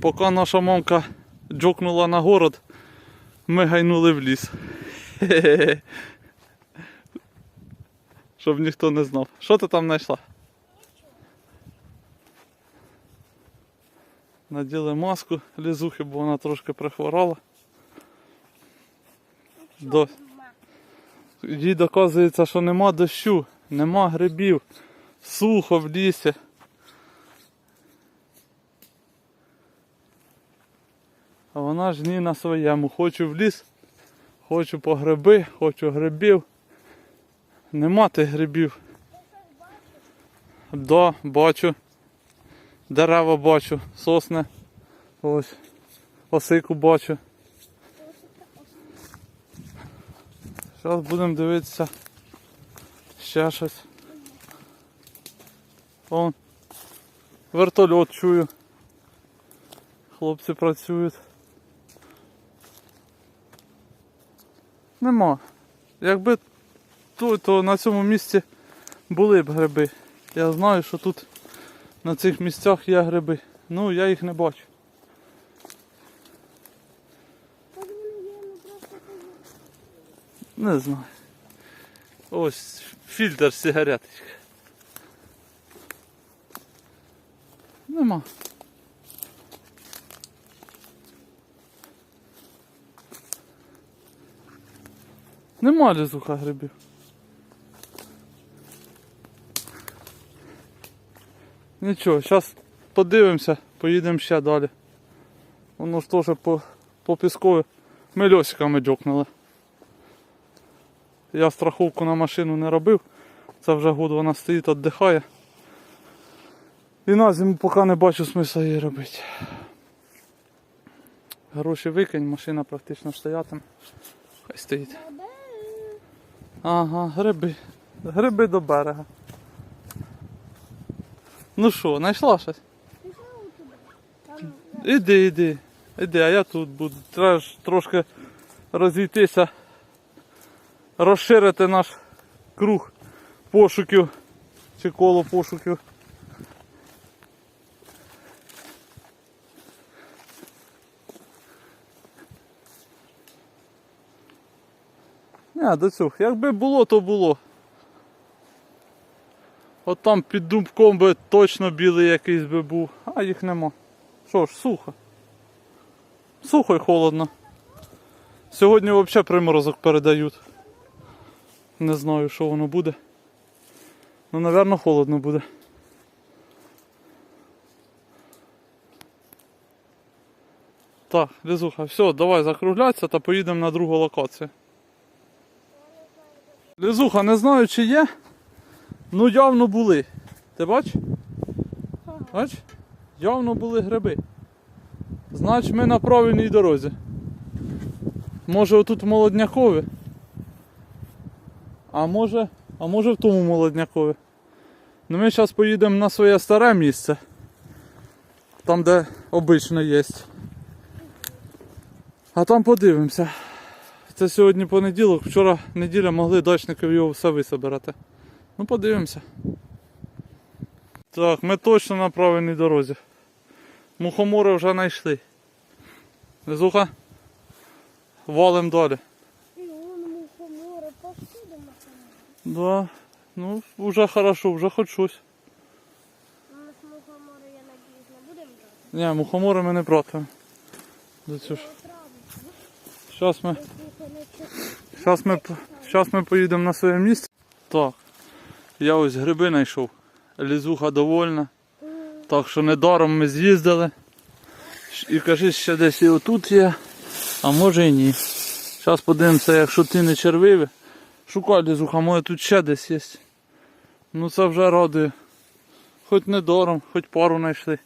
Поки наша мамка джокнула на город, ми гайнули в ліс. Хе-хе-хе. Щоб ніхто не знав. Що ти там знайшла? Наділи маску лізухи, бо вона трошки прихворала. До... Їй доказується, що нема дощу, нема грибів, сухо в лісі. А вона ж ні на своєму. Хочу в ліс, хочу по гриби, хочу грибів. Нема тих грибів. Да, бачу. Дерева бачу, сосни. Ось. Осику бачу. Зараз будемо дивитися ще щось. Вон. Вертольот чую. Хлопці працюють. Нема. Якби тут, то на цьому місці були б гриби. Я знаю, що тут на цих місцях є гриби. Ну, я їх не бачу. Не знаю. Ось фільтр сигареточка. Нема. Нема лізуха грибів. Нічого, зараз подивимося, поїдемо ще далі. Воно ж теж по, по піскові. Ми льосиками джокнули. Я страховку на машину не робив. Це вже год вона стоїть, віддихає. І на зиму поки не бачу смисла її робити. Гроші викинь, машина практично стоятиме. Хай стоїть. Ага, гриби. Гриби до берега. Ну що, знайшла щось? Іди, іди. Іди, а я тут буду. Треба ж трошки розійтися, розширити наш круг пошуків чи коло пошуків. Не, до цього. Якби було, то було. От там під дубком би точно білий якийсь би був, а їх нема. Що ж, сухо. Сухо і холодно. Сьогодні взагалі приморозок передають. Не знаю, що воно буде. Ну, напевно, холодно буде. Так, Лізуха, все, давай закруглятися та поїдемо на другу локацію. Лізуха, не знаю чи є. Ну явно були. Ти бач? Бач? Явно були гриби. Значить ми на правильній дорозі. Може отут молоднякові. А може, а може в тому молоднякові. Ну ми зараз поїдемо на своє старе місце. Там де обично є. А там подивимося. Це сьогодні понеділок, вчора неділя могли дачників його все висобирати. Ну подивимося. Так, ми точно на правильній дорозі. Мухомори вже знайшли. Зуха. Валим далі. І он мухомори, повсюди мухомори. Да. Ну, вже хорошо, вже хоч щось. У нас мухомори, я надіюсь, не будемо брати. Ні, мухомори ми не ж. Зараз ми, щас ми, щас ми поїдемо на своє місце. Так. Я ось гриби знайшов. Лізуха довольна. Так що недаром ми з'їздили. І кажи, ще десь і отут є, а може і ні. Зараз подивимося, якщо ти не червиві. Шукай лізуха, може тут ще десь є. Ну це вже радує. Хоч недаром, хоч пару знайшли.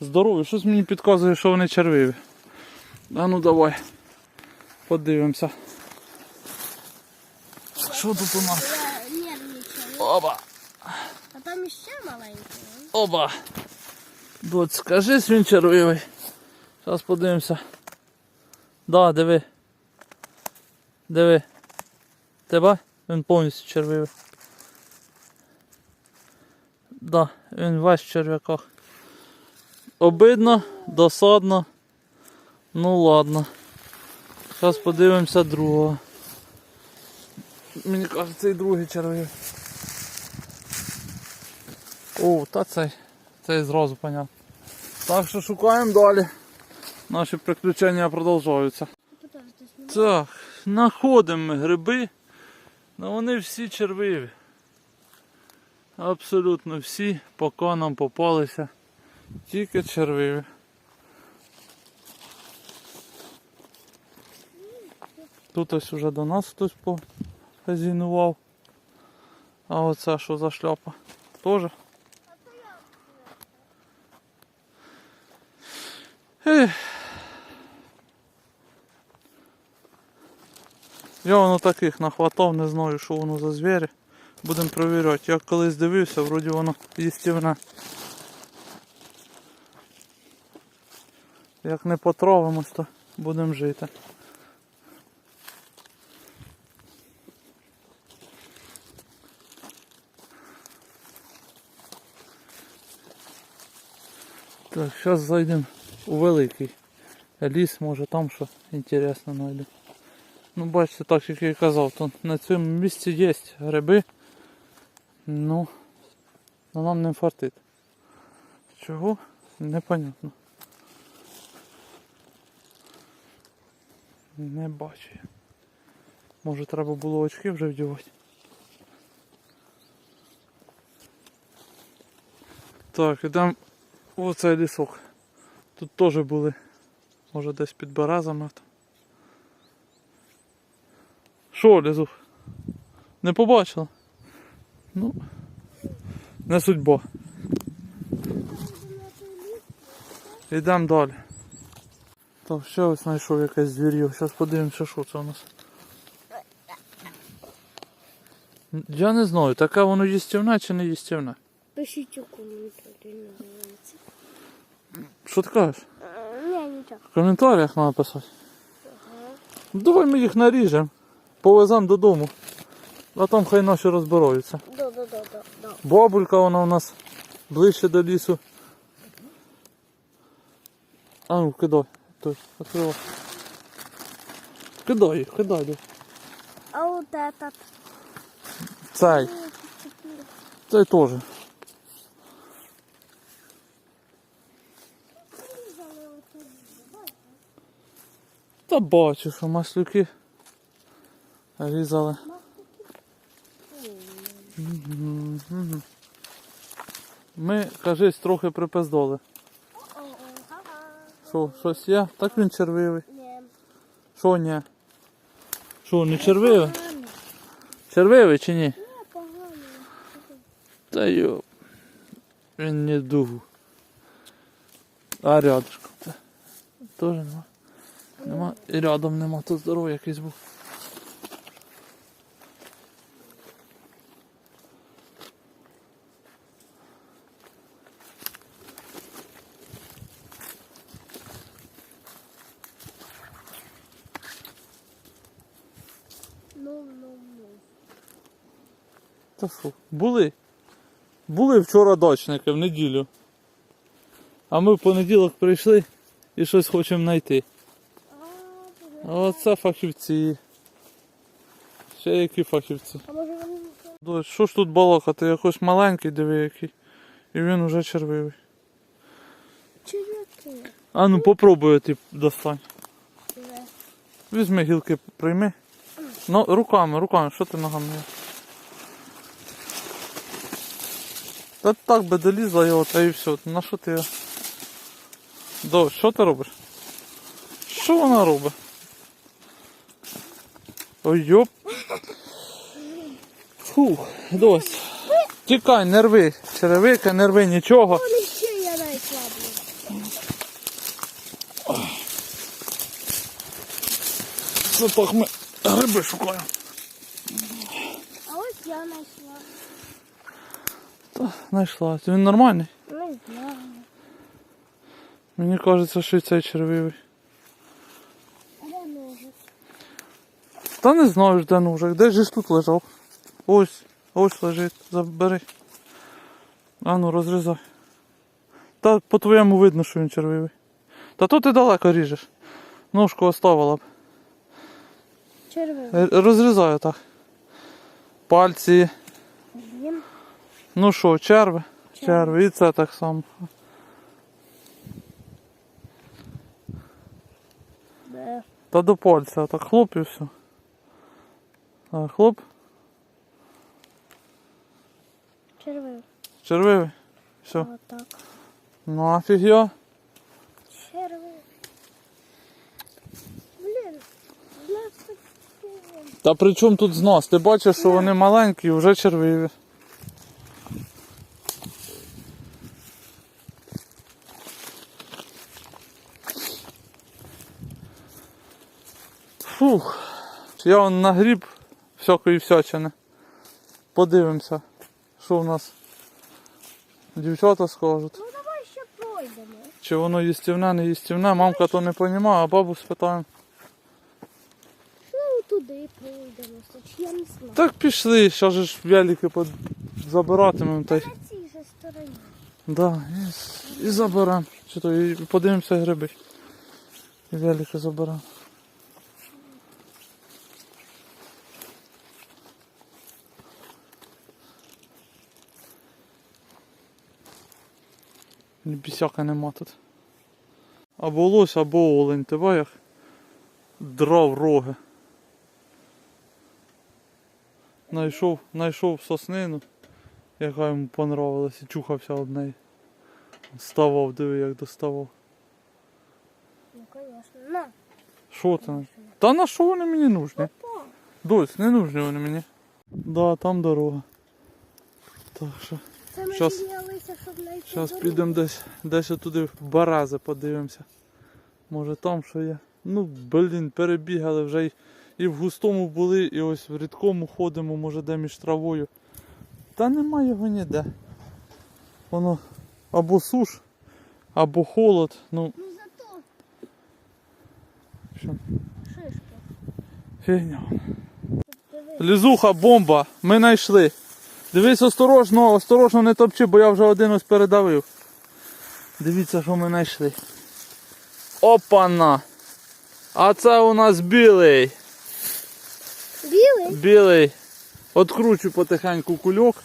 Здорові, щось мені підказує, що вони червиві. А ну давай. Подивимося. Що тут у нас? Оба! А там іще маленький. Оба! Доць, скажи, він червивий. Зараз подивимося. Да, диви. Диви. Тебе? Він повністю червивий. Да, він весь в черв'яках. обидно, досадно. Ну ладно. Зараз подивимося другого. Мені кажеться, і другий червивий. О, та цей. Цей зразу понятно. Так що шукаємо далі. Наші приключення продовжуються. Так, знаходимо ми гриби. Ну вони всі червиві. Абсолютно всі, поки нам попалися. Тільки червиві. Тут ось уже до нас хтось похазінував. А оце що за шляпа? Ех. Я воно таких нахватав, не знаю, що воно за звірі. Будемо перевіряти. Я колись дивився, вроді воно їстівне. Як не потравимось, то будемо жити. Так, зараз зайдемо у великий ліс, може там що інтересно знайду. Ну, бачите, так як я і казав, то на цьому місці є гриби. Ну, но нам не фартить. Чого? Непонятно. Не бачу. Може треба було очки вже вдівати. Так, ідемо в цей лісок. Тут теж були, може десь під березами. там. Що, Лізух? Не побачила? Ну, не судьба. Йдемо далі. Так, ще ось знайшов якесь звір'я. Зараз подивимося, що це у нас. Я не знаю, таке воно їстівне чи не їстівне. Пишіть у коментарі. Що ти кажеш? Ні, нічого. В коментарях треба писати. Ну, Давай ми їх наріжемо, повеземо додому. А там хай наші розбираються. Да, да, да, да, да. Бабулька вона у нас ближче до лісу. А ну, кидай. Той, відкривай. Кидай їх, кидай. їх. А от этот. Цей. Цей теж. Та бачу, що маслюки різали. Ми, кажись, трохи припиздоли. Що, щось є? Так він червивий. Що ні? Що, не червивий? Червивий чи ні? Та йо. Він не дугу. А рядышком. Це теж нема. Нема. І рядом нема, то здоровий якийсь був. Та що? Були. Були вчора дачники в неділю. А ми в понеділок прийшли і щось хочемо знайти. Оце фахівці. Ще які фахівці. а може вони... Дось, Що ж тут балакати? Якось маленький, диви який. І він уже червивий. Чиряки. А ну попробуй ти достань. Візьми гілки, прийми. Ну, руками, руками, що ти ногами? Та так би долізла його, та і все. На що ти? До, що ти робиш? Що вона робить? Ой, йоп. Фух, дось. Тікай, не рви. Черевика, не рви нічого. Це так ми гриби шукаємо. А ось я знайшла. Та, знайшла. Він нормальний? Не знаю. Мені кажеться, що і цей червивий. А де ножик? Та не знаю, де ножик. Де ж тут лежав? Ось, ось лежить. Забери. А ну розрізай. Та по твоєму видно, що він червивий. Та тут ти далеко ріжеш. Ножку оставила б. Червивий. Розрізаю так. Пальці. Він. Ну що, черви? Черви. І це так само. Де? Та до пальця, так хлоп і все. Так, хлоп, Червивий. червивий. Все. Отак. Ну нафіг я. Червивий. Блін. Та при чому тут знос? Ти бачиш, що вони маленькі і вже червиві. Фух. Я вон нагріб всякої всячини. Подивимося, що в нас дівчата скажуть. Ну давай ще пройдемо. Чи воно їстівне, не їстівне, мамка то не розуміє, а бабу спитаємо. Ну туди пройдемо. Чи я не знаю. Так пішли, же ж велики под... забиратимемо та й. На цій же стороні. Да, і, і заберемо. Чи то і подивимося гриби. І велики заберемо. Бісяка нема тут. Або лось, або олень, ти бачиш, драв роги. Найшов, найшов соснину, яка йому понравилась, і чухався об неї. Ставав, диви, як доставав. Ну, звісно. На. Що це? Та на що вони мені нужні? Дось, не нужні вони мені. Да, там дорога. Так що, Це зараз підемо десь, десь туди в барази подивимося. Може там що є. Ну, блін, перебігали вже і в густому були, і ось в рідкому ходимо, може де між травою. Та нема його ніде. Воно або суш, або холод. Ну, Ну зато що, шишки. фігня. Лізуха, бомба, ми знайшли. Дивись осторожно, осторожно не топчи, бо я вже один ось передавив. Дивіться, що ми знайшли. Опана! А це у нас білий. Білий? Білий. Откручу потихеньку кульок.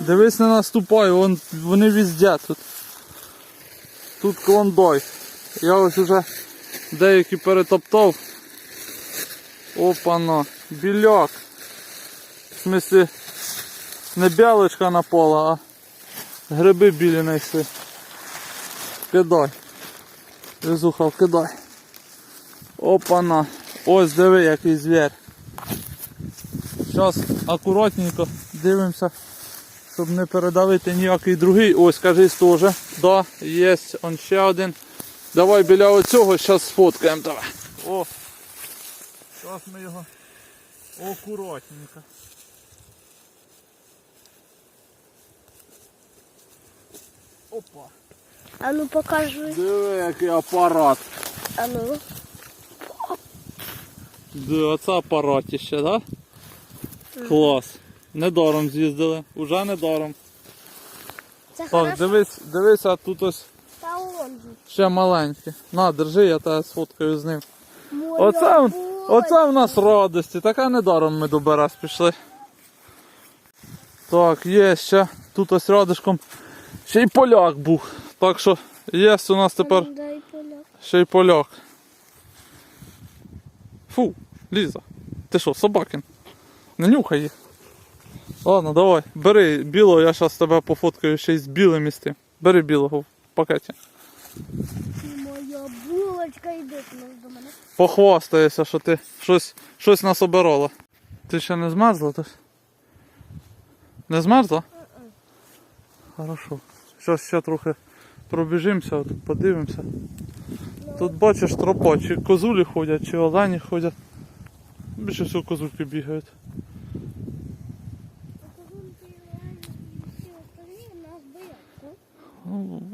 Дивись не наступай, вон, вони везде тут. Тут клондой. Я ось уже деякі перетоптав. Опана, біляк. В смислі, не бялочка на поле, а гриби білі знайшли. Кидай. Везуха, кидай. Опана. Ось диви який звір. Зараз акуратненько дивимося щоб не передавити ніякий другий. Ось, кажись теж. Да, є, он ще один. Давай біля оцього, зараз сфоткаємо тебе. О! Зараз ми його акуратненько. Опа. а ну покажи. Диви, який апарат. А ну. Диви, оце апаратіще, да? Клас. Недаром з'їздили. Уже недаром. Це Так, хорошо. дивись, дивися, тут ось Та он же. ще маленькі. На, держи, я тебе сфоткаю з ним. Моя Оце, оце в нас радості, така недаром ми до Берез пішли. Так, є ще. Тут ось рядишком ще й поляк був. Так що є у нас тепер ще й поляк. Фу, Ліза. Ти що, собакин? Не нюхай їх. Ладно, давай, бери білого, я зараз тебе пофоткаю ще й з білим із тим. Бери білого в пакеті. Моя булочка йде до мене. Похвастаєшся, що ти щось, щось насобирала. Ти ще не змерзла? Не змерзла? Хорошо. Зараз ще трохи пробіжимося, от подивимося. Тут бачиш тропа, чи козулі ходять, чи олені ходять. Більше всього козульки бігають.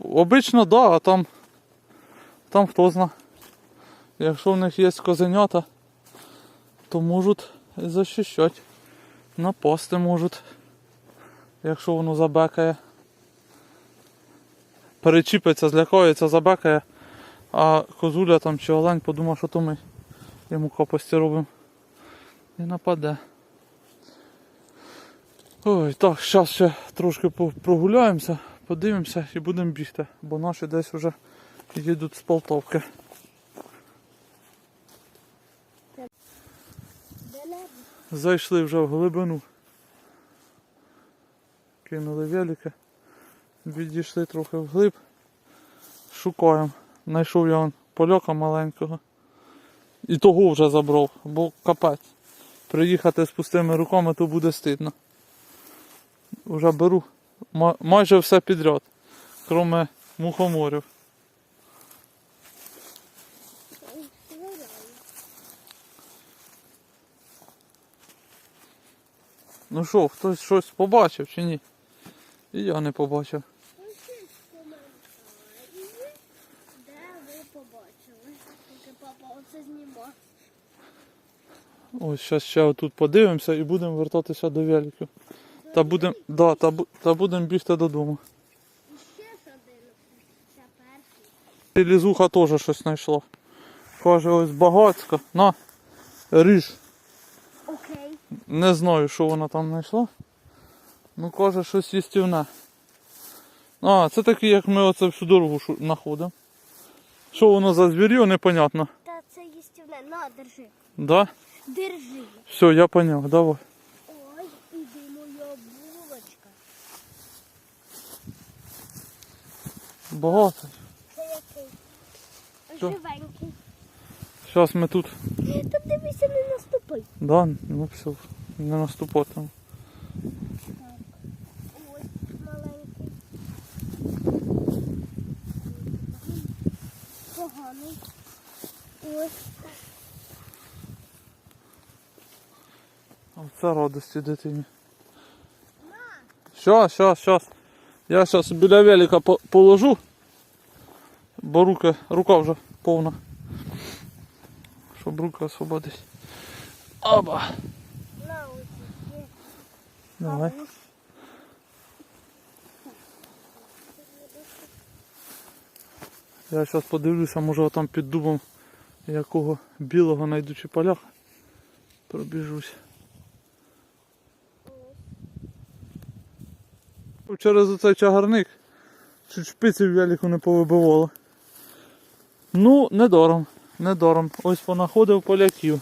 Обично да, а там, там хто зна. Якщо в них є козенята, то можуть і захищати. Напасти можуть. Якщо воно забекає. Перечіпиться, злякається, забекає, а козуля там чи олень подумав, що то ми йому копості робимо. І нападе. Ой, так, зараз ще трошки прогуляємося, подивимося і будемо бігти, бо наші десь вже їдуть з Полтавки. Зайшли вже в глибину. Кинули велики. Відійшли трохи вглиб. Шукаємо. Знайшов я вон польока маленького. І того вже забрав, бо капець. Приїхати з пустими руками то буде стидно. Уже беру майже все підряд, кроме мухоморів. Ну що, хтось щось побачив чи ні? І я не побачив. Де ви побачили. Тільки папа оце знімав. Ось зараз ще отут подивимося і будемо вертатися до великів. Та будемо да, та, та будем бігти додому. І ще один. Це перший. Лізуха теж щось знайшла. Каже, ось багацька. На, ріж. Окей. Не знаю, що вона там знайшла. Ну, каже, щось їстівне. А, це такі, як ми оце всю дорогу знаходимо. Що воно за звір'я, непонятно. Та це їстівне. На, держи. Да? Держи. Все, я поняв, давай. Ой, іди моя булочка. Багато. Це який? Що? Живенький. Зараз ми тут. Та дивися, не наступай. Да, ну все, не наступатимо. Ось Поганий. Ось. Оце радості дитині. Щас, щас, щас. Я зараз біля велика положу. Бо рука, рука вже повна. Щоб рука освободить. Оба. Давай. Я зараз подивлюся, може там під дубом якого білого знайду чи поляка. Пробіжусь. Через оцей чагарник чуть шпиців велику не повибивало. Ну, не дором, не дором. Ось понаходив поляків.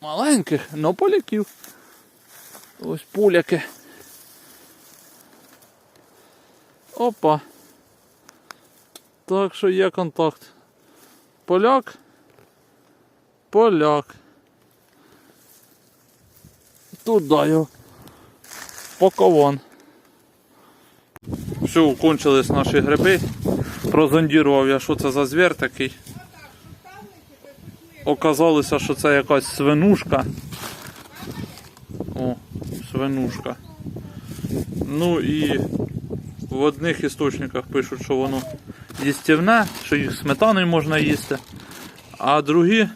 Маленьких, но поляків. Ось поляки. Опа. Так що є контакт. Поляк. Поляк. Туди його. Поковон. Все, кончились наші гриби. Прозондірував я, що це за звір такий. Оказалося, що це якась свинушка. О, свинушка. Ну і в одних істочниках пишуть, що воно їстівне, що їх сметаною можна їсти. А другі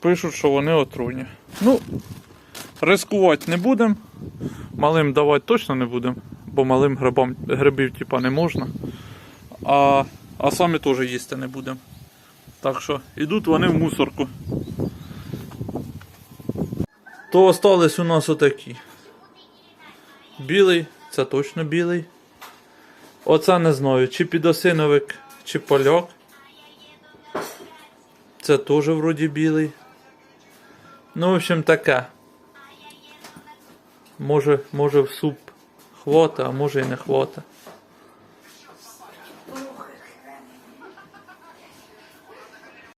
пишуть, що вони отруйні. Ну, рискувати не будемо. Малим давати точно не будемо, бо малим грибам, грибів типа не можна. А, а самі теж їсти не будемо. Так що йдуть вони в мусорку. То остались у нас отакі. Білий, це точно білий. Оце не знаю, чи підосиновик, чи польок. Це теж вроді білий. Ну, в общем, таке. Може, може в суп хвота, а може і не хвата.